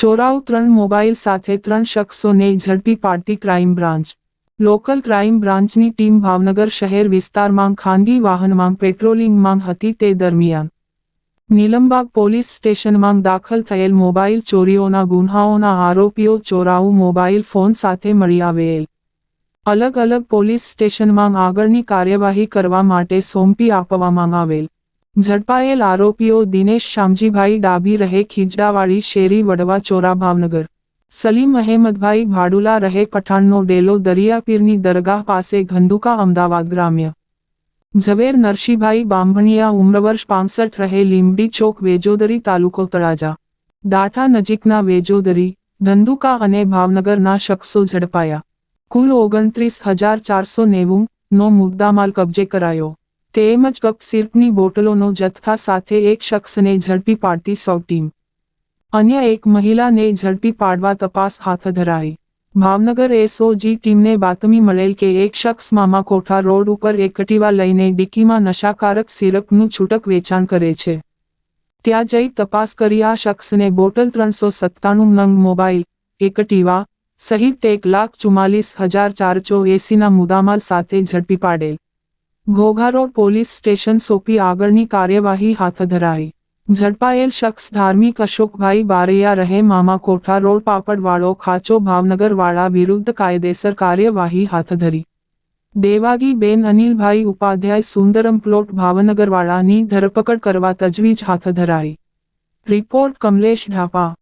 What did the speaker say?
ચોરાઉ ત્રણ મોબાઈલ સાથે ત્રણ શખ્સોને ઝડપી પાડતી ક્રાઇમ બ્રાન્ચ. લોકલ ક્રાઇમ બ્રાન્ચની ટીમ ભાવનગર શહેર વિસ્તારમાં ખાનગી વાહનમાં પેટ્રોલિંગમાં હતી તે દરમિયાન. નીલમબાગ પોલીસ સ્ટેશનમાં દાખલ થયેલ મોબાઈલ ચોરીઓના ગુન્હાઓના આરોપીઓ ચોરાઉ મોબાઈલ ફોન સાથે મળી આવેલ. અલગ અલગ પોલીસ સ્ટેશનમાં આગળની કાર્યવાહી કરવા માટે સોંપી આપવામાં આવેલ. ઝડપાયેલ આરોપીઓ દિનેશ શામજીભાઈ ડાભી રહે ખીજડાવાડી શેરી વડવા ચોરા ભાવનગર. સલીમ અહેમદભાઈ ભાડુલા રહે પઠાણનો ડેલો દરિયાપીરની દરગાહ પાસે ઘંધુકા અમદાવાદ ગ્રામ્ય. ઝવેર નરસિંહભાઈ બાંભણિયા ઉમ્રવર્ષ પાંસઠ રહે લીંબડી ચોક વેજોદરી તાલુકો તળાજા. દાઠા નજીકના વેજોદરી, ધંધુકા અને ભાવનગરના શખ્સો ઝડપાયા. કુલ ઓગણત્રીસ હજાર ચારસો નેવું નો મુદ્દામાલ કબજે કરાયો. તેમજ કપ સિરપની બોટલોનો જથ્થા સાથે એક શખ્સને ઝડપી પાડતી સો ટીમ. અન્ય એક મહિલાને ઝડપી પાડવા તપાસ હાથ ધરાઈ. ભાવનગર એસઓજી ટીમને બાતમી મળેલ કે એક શખ્સ મામા કોઠા રોડ ઉપર એકટીવા લઈને ડિક્કીમાં નશાકારક સિરપનું છૂટક વેચાણ કરે છે. ત્યાં જઈ તપાસ કરી આ શખ્સને બોટલ ત્રણસો સત્તાણું નંગ મોબાઈલ એકટીવા સહિત એક લાખ ચુમ્માલીસ હજાર ચારસો એસીના મુદ્દામાલ સાથે ઝડપી પાડેલ. ઘોઘા રોડ પોલીસ સ્ટેશન સોંપી આગળની કાર્યવાહી હાથ ધરાઈ. ઝડપાયેલ શખ્સ ધાર્મિક અશોકભાઈ બારૈયા રહે મામા કોઠા રોડ પાપડવાળો ખાચો ભાવનગરવાળા વિરુદ્ધ કાયદેસર કાર્યવાહી હાથ ધરી. દેવાગી બેન અનિલભાઈ ઉપાધ્યાય સુંદરમ પ્લોટ ભાવનગરવાળાની ધરપકડ કરવા તજવીજ હાથ ધરાઈ. રિપોર્ટ કમલેશ ઢાપા.